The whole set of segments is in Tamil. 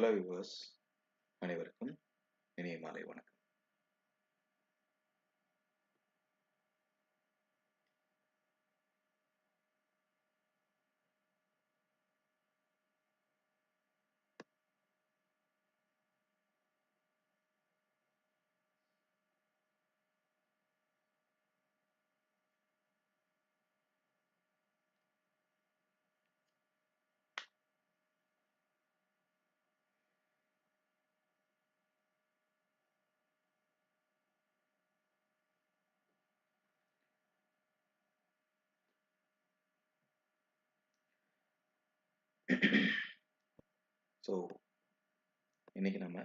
ஹலோ வியூவர்ஸ் அனைவருக்கும் இனிய மாலை வணக்கம். ஸோ இன்னைக்கு நம்ம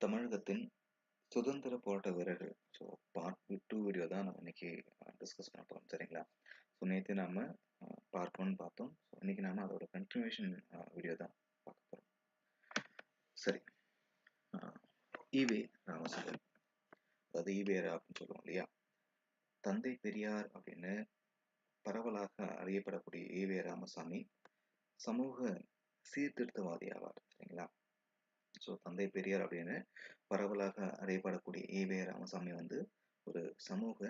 தமிழகத்தின் சுதந்திர போராட்ட வீரர்கள். ஸோ பார்ட் டூ வீடியோ தான் நம்ம இன்னைக்கு uh, டிஸ்கஸ் பண்ண போகிறோம் சரிங்களா? ஸோ நேற்று நாம் பார்க்கணும்னு பார்த்தோம். ஸோ இன்றைக்கி நாம் அதோட கன்டினியூஷன் வீடியோ தான் பார்க்க போகிறோம் சரி. ஈவே ராமசாமி அதாவது ஈவேரா அப்படின்னு சொல்லுவோம் இல்லையா? தந்தை பெரியார் அப்படின்னு பரவலாக அறியப்படக்கூடிய ஈவே ராமசாமி சமூக சீர்திருத்தவாதி ஆவார் சரிங்களா? ஸோ தந்தை பெரியார் அப்படின்னு பரவலாக அறியப்படக்கூடிய ஈவே ராமசாமி வந்து ஒரு சமூக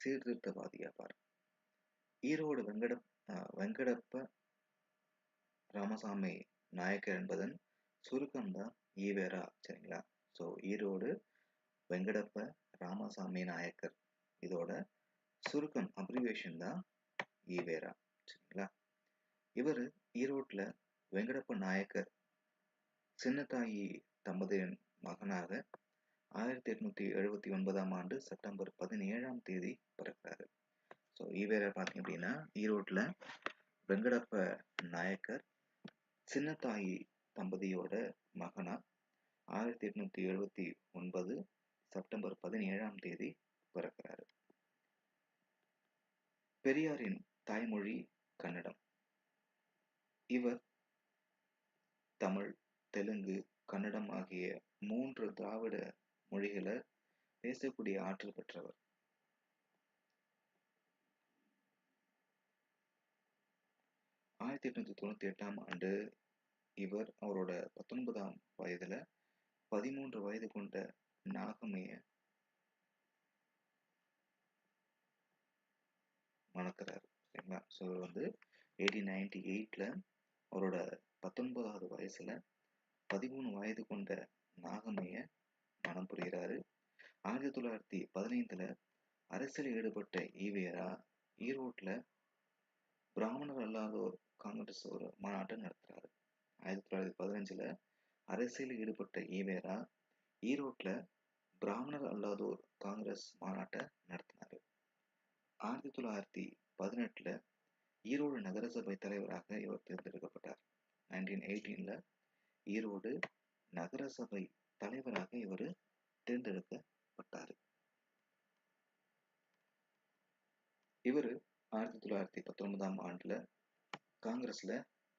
சீர்திருத்தவாதி ஆவார். ஈரோடு வெங்கட வெங்கடப்ப ராமசாமி நாயக்கர் என்பதன் சுருக்கம்தான் ஈவேரா சரிங்களா? ஸோ ஈரோடு வெங்கடப்ப ராமசாமி நாயக்கர் இதோட சுருக்கம் அப்ரிவேஷன் தான் ஈவேரா சரிங்களா? இவர் ஈரோட்டில் வெங்கடப்ப நாயக்கர் சின்னத்தாயி தம்பதியின் மகனாக ஆயிரத்தி எட்நூத்தி எழுபத்தி ஒன்பதாம் ஆண்டு செப்டம்பர் பதினேழாம் தேதி பிறக்கிறாரு. ஸோ ஈவேரா பார்த்தீங்க அப்படின்னா ஈரோட்டில் வெங்கடப்ப நாயக்கர் சின்னத்தாயி தம்பதியோட மகனா ஆயிரத்தி எட்நூற்றி எழுபத்தி ஒன்பது செப்டம்பர் பதினேழாம் தேதி பிறக்கிறாரு. பெரியாரின் தாய்மொழி கன்னடம். இவர் தமிழ் தெலுங்கு கன்னடம் ஆகிய மூன்று திராவிட மொழிகளை பேசக்கூடிய ஆற்றல் பெற்றவர். ஆயிரத்தி எட்நூத்தி தொண்ணூத்தி எட்டாம் ஆண்டு இவர் அவரோட பத்தொன்பதாம் வயதுல பதிமூன்று வயது கொண்ட நாகமைய மணக்கிறார். சரிங்களா? ஸோ இவர் வந்து எயிட்டீன் நைன்டி எயிட்ல அவரோட பத்தொன்பதாவது வயசுல பதிமூணு வயது கொண்ட நாகமைய மனம் புரிகிறாரு. ஆயிரத்தி தொள்ளாயிரத்தி பதினைந்துல அரசியல் ஈடுபட்ட ஈவேரா ஈரோட்ல பிராமணர் அல்லாதோர் காங்கிரஸ் ஒரு மாநாட்டை நடத்துறாரு. ஆயிரத்தி தொள்ளாயிரத்தி பதினஞ்சுல அரசியலில் ஈடுபட்ட ஈவேரா ஈரோட்ல பிராமணர் அல்லாதோர் காங்கிரஸ் மாநாட்டை நடத்தினாரு. ஆயிரத்தி தொள்ளாயிரத்தி பதினெட்டுல ஈரோடு நகரசபை தலைவராக இவர் தேர்ந்தெடுக்கப்பட்டார். நைன்டீன் எயிட்டீன்ல ஈரோடு நகரசபை தலைவராக இவர் தேர்ந்தெடுக்கப்பட்டார். இவர் ஆயிரத்தி தொள்ளாயிரத்தி பத்தொன்பதாம் ஆண்டுல காங்கிரஸில்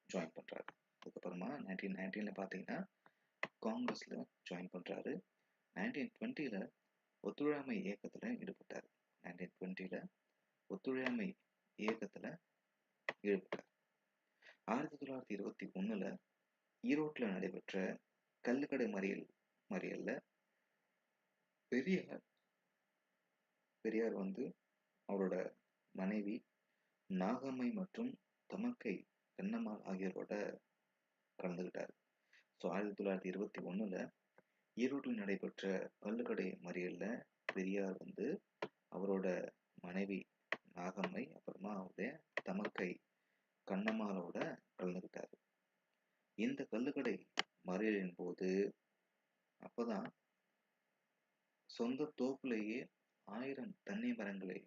ஜாயின் பண்ணுறாரு அதுக்கப்புறமா நைன்டீன் நைன்டீனில் பார்த்தீங்கன்னா காங்கிரஸில் ஜாயின் பண்ணுறாரு நைன்டீன் டுவெண்ட்டியில் ஒத்துழையாமை இயக்கத்தில் ஈடுபட்டார். நைன்டீன் டுவெண்ட்டியில் ஒத்துழையாமை இயக்கத்தில் ஈடுபட்டார். ஆயிரத்தி தொள்ளாயிரத்தி இருபத்தி ஒன்றில் ஈரோட்டில் நடைபெற்ற கல்லுக்கடை மறியல் மறியலில் பெரியார் பெரியார் வந்து அவரோட மனைவி நாகம்மை மற்றும் தமக்கை கண்ணம்மாள் ஆகியோரோட கலந்துகிட்டார். ஸோ ஆயிரத்தி தொள்ளாயிரத்தி இருபத்தி ஒன்றில் ஈரோட்டில் நடைபெற்ற கல்லுக்கடை மறியலில் பெரியார் வந்து அவரோட மனைவி நாகம்மை அப்புறமா அவருடைய தமக்கை கண்ணம்மாளோட கலந்துக்கிட்டார் இந்த கல்லுக்கடை மறியலின் போது அப்போதான் சொந்த தோப்புலேயே ஆயிரம் தென்னை மரங்களை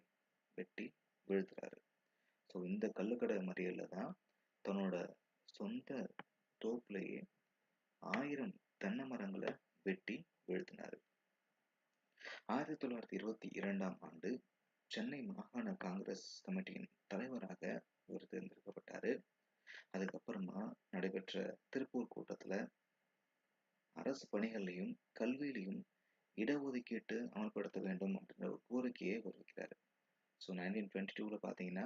வெட்டி வீழ்த்துறாரு. ஸோ இந்த கல்லுக்கடை மறியல்ல தான் தன்னோட சொந்த தோப்புலேயே ஆயிரம் தென்னை மரங்களை வெட்டி வீழ்த்தினார். ஆயிரத்தி தொள்ளாயிரத்தி இருபத்தி இரண்டாம் ஆண்டு சென்னை மாகாண காங்கிரஸ் கமிட்டியின் தலைவராக இவர் தேர்ந்தெடுக்கப்பட்டார். அதுக்கப்புறமா நடைபெற்ற திருப்பூர் கூட்டத்துல அரசு பணிகள்லையும் கல்வியிலையும் இடஒதுக்கீட்டு அமல்படுத்த வேண்டும் அப்படின்ற ஒரு கோரிக்கையை அவர் ஸோ நைன்டீன் டுவெண்ட்டி டூவில் பார்த்தீங்கன்னா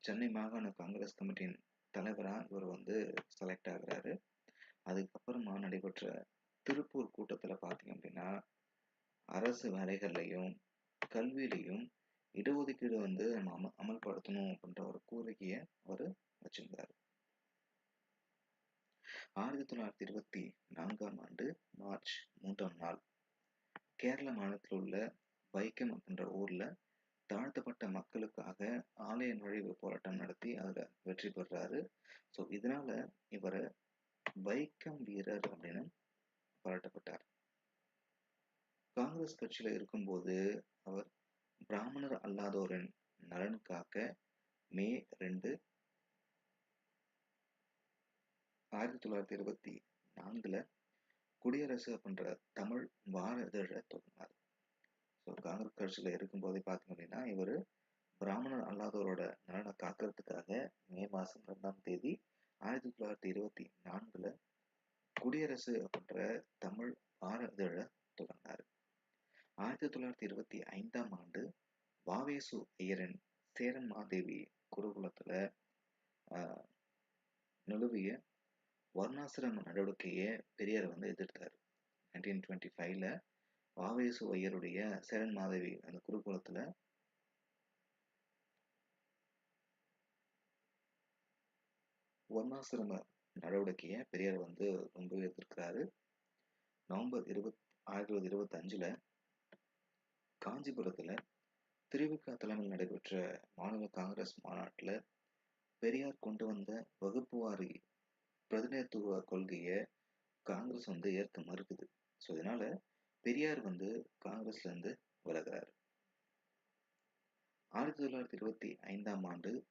சென்னை மாகாண காங்கிரஸ் கமிட்டியின் தலைவராக இவர் வந்து செலக்ட் ஆகுறாரு. அதுக்கப்புறமா நடைபெற்ற திருப்பூர் கூட்டத்தில் பார்த்தீங்க அப்படின்னா அரசு வேலைகள்லையும் கல்வியிலையும் இடஒதுக்கீடு வந்து நம்ம அம அமல்படுத்தணும் அப்படின்ற ஒரு கோரிக்கையை அவர் வச்சிருந்தார். ஆயிரத்தி தொள்ளாயிரத்தி இருபத்தி நான்காம் ஆண்டு மார்ச் மூன்றாம் நாள் கேரள மாநிலத்தில் உள்ள வைக்கம் அப்படின்ற ஊர்ல தாழ்த்தப்பட்ட மக்களுக்காக ஆலய நுழைவு போராட்டம் நடத்தி அதில் வெற்றி பெறுறாரு ஸோ இதனால இவரை வைக்கம் வீரர் அப்படின்னு பாராட்டப்பட்டார். காங்கிரஸ் கட்சியில இருக்கும்போது அவர் பிராமணர் அல்லாதோரின் நலனுக்காக மே ரெண்டு ஆயிரத்தி தொள்ளாயிரத்தி இருபத்தி நான்குல குடியரசு அப்படின்ற தமிழ் வார இதழை தொடங்கினார். ஒரு காங்கிரஸ் கட்சியில் இருக்கும்போதே பார்த்தீங்க அப்படின்னா இவர் பிராமணர் அல்லாதவரோட நலனை காக்கிறதுக்காக மே மாதம் ரெண்டாம் தேதி ஆயிரத்தி தொள்ளாயிரத்தி இருபத்தி நான்குல குடியரசு அப்படின்ற தமிழ் வார இதழ தொடங்கினார். ஆயிரத்தி தொள்ளாயிரத்தி இருபத்தி ஐந்தாம் ஆண்டு வாவேசு ஐயரின் சேரன் மாதேவி குருகுலத்தில் நிலவிய வர்ணாசிரம நடவடிக்கையை பெரியார் வந்து எதிர்த்தார். நைன்டீன் டுவெண்ட்டி ஃபைவ்ல வாவேசு ஐயருடைய சேரன் மாதவி அந்த குருகுலத்துல வர்ணாசிரம நடவடிக்கையை பெரியார் வந்து ரொம்ப எதிர்க்கிறாரு நவம்பர் இருபத் ஆயிரத்தி தொள்ளாயிரத்தி இருபத்தி அஞ்சுல காஞ்சிபுரத்துல திருவிக்கா தலைமையில் நடைபெற்ற மாநில காங்கிரஸ் மாநாட்டில் பெரியார் கொண்டு வந்த வகுப்புவாரி பிரதிநிதித்துவ கொள்கையை காங்கிரஸ் வந்து ஏற்க மறுக்குது. ஸோ இதனால பெரியார் வந்து காங்கிரஸ்ல இருந்து ஆயிரத்தி தொள்ளாயிரத்தி இருபத்தி ஐந்தாம் ஆண்டு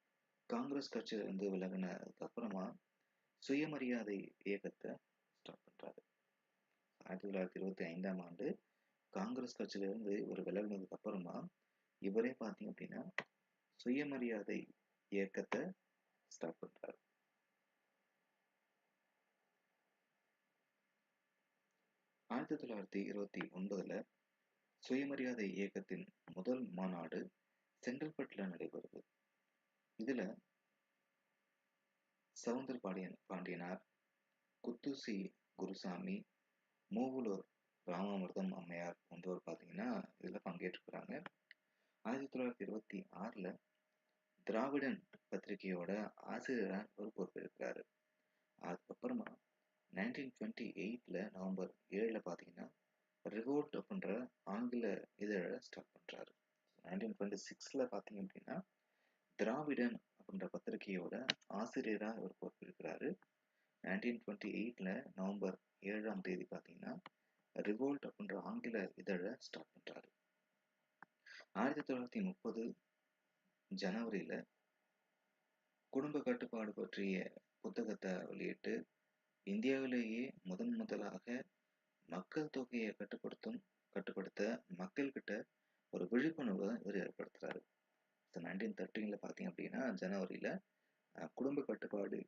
காங்கிரஸ் கட்சியிலிருந்து விலகினதுக்கு அப்புறமா சுயமரியாதை இயக்கத்தை ஸ்டார்ட் பண்றாரு. ஆயிரத்தி தொள்ளாயிரத்தி இருபத்தி ஐந்தாம் ஆண்டு காங்கிரஸ் கட்சியிலிருந்து இவர் விலகினதுக்கு அப்புறமா இவரே பார்த்தீங்க அப்படின்னா சுயமரியாதை இயக்கத்தை ஸ்டார்ட் பண்றாரு. ஆயிரத்தி தொள்ளாயிரத்தி இருபத்தி ஒன்பதுல சுயமரியாதை இயக்கத்தின் முதல் மாநாடு செங்கல்பட்டுல நடைபெறுது. இதுல சவுந்தர் பாண்டியன் பாண்டியனார் குத்துசி குருசாமி மூவலூர் ராமாமிர்தம் அம்மையார் போன்றவர் பார்த்தீங்கன்னா இதில் பங்கேற்றுக்கிறாங்க ஆயிரத்தி தொள்ளாயிரத்தி இருபத்தி ஆறில் திராவிடன் பத்திரிகையோட ஆசிரியராக ஒரு பொறுப்பேற்கிறாரு. அதுக்கப்புறமா நைன்டீன் டுவெண்ட்டி எயிட்டில் நவம்பர் ஏழில் பார்த்தீங்கன்னா ரிவோல்ட் அப்படின்ற ஆங்கில இதழை ஸ்டார்ட் பண்ணுறாரு நைன்டீன் டுவெண்ட்டி சிக்ஸில் பார்த்தீங்க அப்படின்னா திராவிடன் அப்படின்ற பத்திரிகையோட ஆசிரியராக இவர் பொறுப்பிருக்கிறாரு. நைன்டீன் டுவெண்ட்டி எயிட்டில் நவம்பர் ஏழாம் தேதி பார்த்தீங்கன்னா ரிவோல்ட் அப்படின்ற ஆங்கில இதழை ஸ்டார்ட் பண்ணுறாரு ஆயிரத்தி தொள்ளாயிரத்தி முப்பது ஜனவரியில் குடும்ப கட்டுப்பாடு பற்றிய புத்தகத்தை வெளியிட்டு இந்தியாவிலேயே முதன் முதலாக மக்கள் தொகையை கட்டுப்படுத்தும் கட்டுப்படுத்த மக்கள்கிட்ட ஒரு விழிப்புணர்வை இவர் ஏற்படுத்துறாரு. ஸோ நைன்டீன் தேர்ட்டீனில் பார்த்தீங்க அப்படின்னா ஜனவரியில் குடும்ப கட்டுப்பாடு.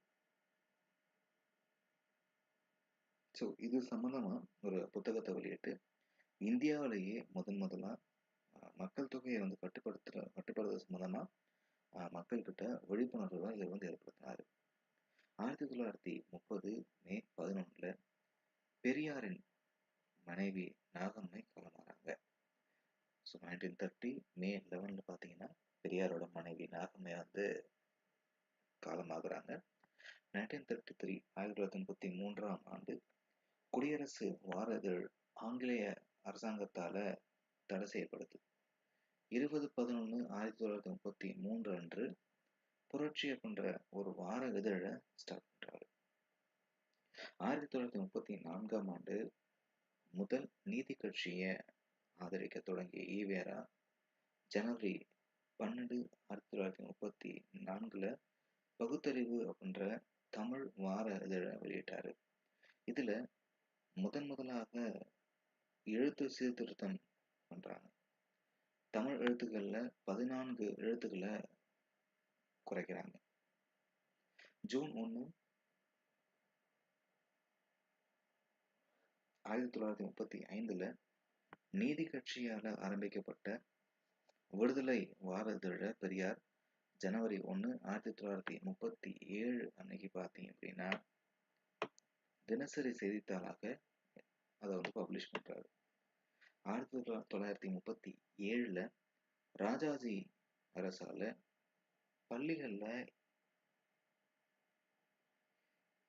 ஸோ இது சம்மந்தமாக ஒரு புத்தகத்தை வெளியிட்டு இந்தியாவிலேயே முதன் முதலாக மக்கள் தொகையை வந்து கட்டுப்படுத்துற கட்டுப்படுத்துறது சம்மந்தமாக மக்கள்கிட்ட விழிப்புணர்வை இவர் வந்து ஏற்படுத்தினார் ஆயிரத்தி தொள்ளாயிரத்தி முப்பது மே பதினொன்றில் பெரியாரின் மனைவி நாகம்மை காலமானாங்க ஸோ நைன்டீன் தேர்ட்டி மே லெவனில் பார்த்தீங்கன்னா பெரியாரோட மனைவி நாகம்மை வந்து காலமாகிறாங்க. நைன்டீன் தேர்ட்டி த்ரீ ஆயிரத்தி தொள்ளாயிரத்தி முப்பத்தி மூன்றாம் ஆண்டு குடியரசு வார இதழ் ஆங்கிலேய அரசாங்கத்தால் தடை செய்யப்படுது. இருபது பதினொன்று ஆயிரத்தி தொள்ளாயிரத்தி முப்பத்தி மூன்று அன்று புரட்சி அப்படின்ற ஒரு வார இதழை ஸ்டார்ட் பண்றாரு. ஆயிரத்தி தொள்ளாயிரத்தி முப்பத்தி நான்காம் ஆண்டு முதல் நீதி கட்சியை ஆதரிக்க தொடங்கிய ஈவேரா ஜனவரி பன்னெண்டு ஆயிரத்தி தொள்ளாயிரத்தி முப்பத்தி நான்குல பகுத்தறிவு அப்படின்ற தமிழ் வார இதழை வெளியிட்டாரு. இதுல முதன் முதலாக எழுத்து சீர்திருத்தம் பண்றாங்க. தமிழ் எழுத்துக்கள்ல பதினான்கு எழுத்துக்களை குறைக்கிறாங்க. ஜூன் ஒன்று ஆயிரத்தி தொள்ளாயிரத்தி முப்பத்தி ஐந்துல நீதி கட்சியால ஆரம்பிக்கப்பட்ட விடுதலை வார பெரியார் ஜனவரி ஒன்று ஆயிரத்தி தொள்ளாயிரத்தி முப்பத்தி ஏழு அன்னைக்கு பார்த்தீங்க அப்படின்னா தினசரி செய்தித்தாளாக அதை வந்து பப்ளிஷ் பண்ணுறாரு ஆயிரத்தி தொள்ளாயிரத்தி முப்பத்தி ஏழுல ராஜாஜி அரசால பள்ளிகளில்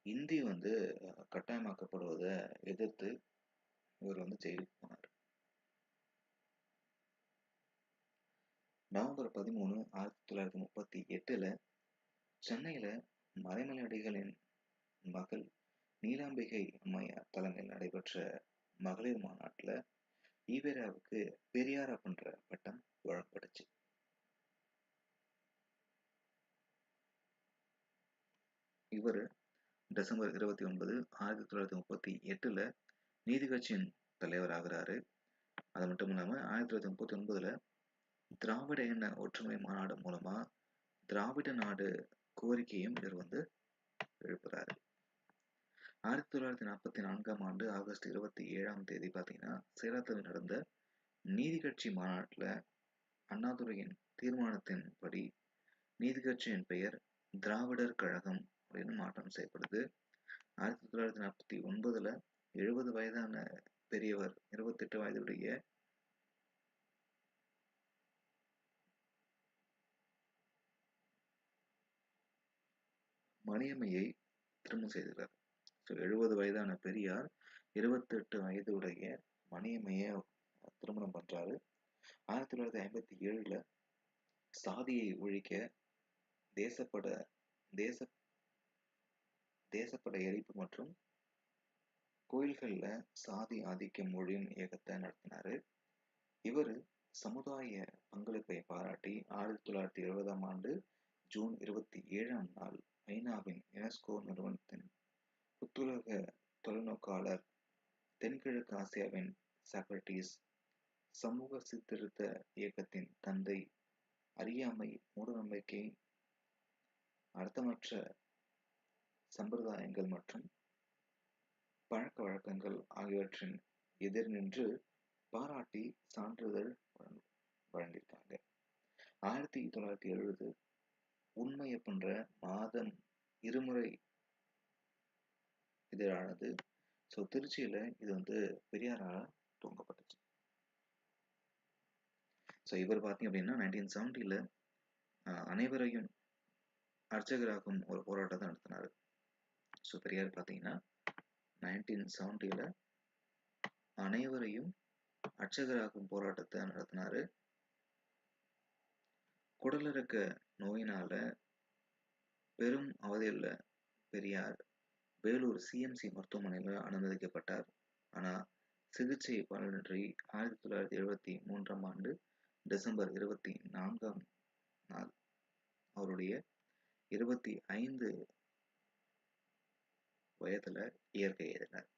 இந்தி வந்து கட்டாயமாக்கப்படுவதை எதிர்த்து இவர் வந்து ஜெயிலுக்கு போனார். நவம்பர் பதிமூணு ஆயிரத்தி தொள்ளாயிரத்தி முப்பத்தி எட்டுல சென்னையில மலைமலையடிகளின் மகள் நீலாம்பிகை அம்மையார் தலைமையில் நடைபெற்ற மகளிர் மாநாட்டில் ஈவேராவுக்கு பெரியார் அப்படின்ற பட்டம் வழங்கப்பட்டுச்சு. இவர் டிசம்பர் இருபத்தி ஒன்பது ஆயிரத்தி தொள்ளாயிரத்தி முப்பத்தி எட்டுல நீதி கட்சியின் தலைவர் ஆகிறாரு. அது மட்டும் இல்லாமல் ஆயிரத்தி தொள்ளாயிரத்தி முப்பத்தி ஒன்பதுல திராவிட எண்ண ஒற்றுமை மாநாடு மூலமா திராவிட நாடு கோரிக்கையும் இவர் வந்து எழுப்புறாரு. ஆயிரத்தி தொள்ளாயிரத்தி நாற்பத்தி நான்காம் ஆண்டு ஆகஸ்ட் இருபத்தி ஏழாம் தேதி பார்த்தீங்கன்னா சேலத்தில் நடந்த நீதி கட்சி மாநாட்டில் அண்ணாதுரையின் தீர்மானத்தின்படி நீதி கட்சியின் பெயர் திராவிடர் கழகம் அப்படின்னு மாற்றம் செய்யப்படுது. ஆயிரத்தி தொள்ளாயிரத்தி நாற்பத்தி ஒன்பதுல எழுபது வயதான பெரியவர் இருபத்தெட்டு வயதுடைய மணியம்மையை திருமணம் செய்துள்ளார். ஸோ எழுபது வயதான பெரியார் இருபத்தெட்டு வயதுடைய மணியம்மையை திருமணம் பண்றாரு. ஆயிரத்தி தொள்ளாயிரத்தி ஐம்பத்தி ஏழுல சாதியை ஒழிக்க தேசப்பட தேச தேசப்பட எரிப்பு மற்றும் கோயில்கள்ல சாதி ஆதிக்கம் ஒழியும் இயக்கத்தை நடத்தினாரு. இவர் சமுதாய பங்களிப்பை பாராட்டி ஆயிரத்தி தொள்ளாயிரத்தி இருபதாம் ஆண்டு ஜூன் இருபத்தி ஏழாம் நாள் ஐநாவின் யுனெஸ்கோ நிறுவனத்தின் புத்துலக தொலைநோக்காளர் தென்கிழக்கு ஆசியாவின் சாக்ரட்டிஸ் சமூக சீர்திருத்த இயக்கத்தின் தந்தை அறியாமை மூடநம்பிக்கை அர்த்தமற்ற சம்பிரதாயங்கள் மற்றும் பழக்க வழக்கங்கள் ஆகியவற்றின் எதிர் நின்று பாராட்டி சான்றிதழ் வழங்கியிருக்காங்க. ஆயிரத்தி தொள்ளாயிரத்தி எழுபது உண்மை அப்படின்ற மாதம் இருமுறை இதழானது ஸோ திருச்சியில இது வந்து பெரியாரால துவங்கப்பட்டுச்சு. ஸோ இவர் பார்த்தீங்க அப்படின்னா நைன்டீன் செவன்டியில் அனைவரையும் அர்ச்சகராகும் ஒரு போராட்டத்தை நடத்தினார். ஸோ பெரியார் பார்த்தீங்கன்னா நைன்டீன் செவன்ட்டியில் அனைவரையும் அர்ச்சகராகும் போராட்டத்தை நடத்தினாரு. குடலிறக்க நோயினால பெரும் அவதியுள்ள பெரியார் வேலூர் சிஎம்சி மருத்துவமனையில் அனுமதிக்கப்பட்டார். ஆனால் சிகிச்சை பலனின்றி ஆயிரத்தி தொள்ளாயிரத்தி எழுபத்தி மூன்றாம் ஆண்டு டிசம்பர் இருபத்தி நான்காம் நாள் அவருடைய இருபத்தி ஐந்து வயதில் இயற்கை எழுதினார்